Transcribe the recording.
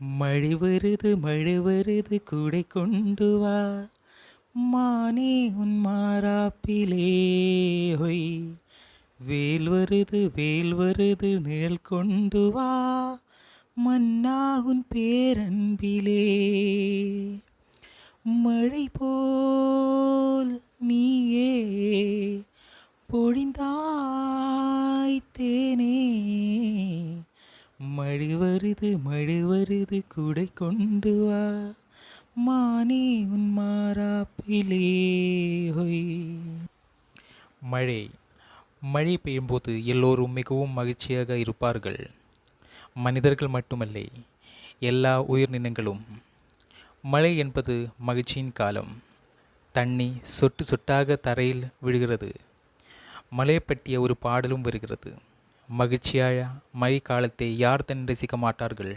மழை வருது மழை வருது கூடை கொண்டு வா. மானே உன் மாறாப்பிலே ஹொய். வேல் வருது வேல் வருது நிழல் கொண்டு வா. மன்னா உன் பேரன்பிலே. மழை போல் நீயே பொழிந்தா மழை வருது மழை வருது கூடை கொண்டு வா. மானே உன் மாறாப்பிலே ஹொய். மழை. மழை பெய்யும்போது எல்லோரும் மிகவும் மகிழ்ச்சியாக இருப்பார்கள். மனிதர்கள் மட்டுமல்லை எல்லா உயிரினங்களும் மழை என்பது மகிழ்ச்சியின் காலம். தண்ணி சொட்டு சொட்டாக தரையில் விழுகிறது. மழை பற்றிய ஒரு பாடலும் வருகிறது. மகிழ்ச்சியாக மழை காலத்தை யார் தன் ரசிக்க மாட்டார்கள்?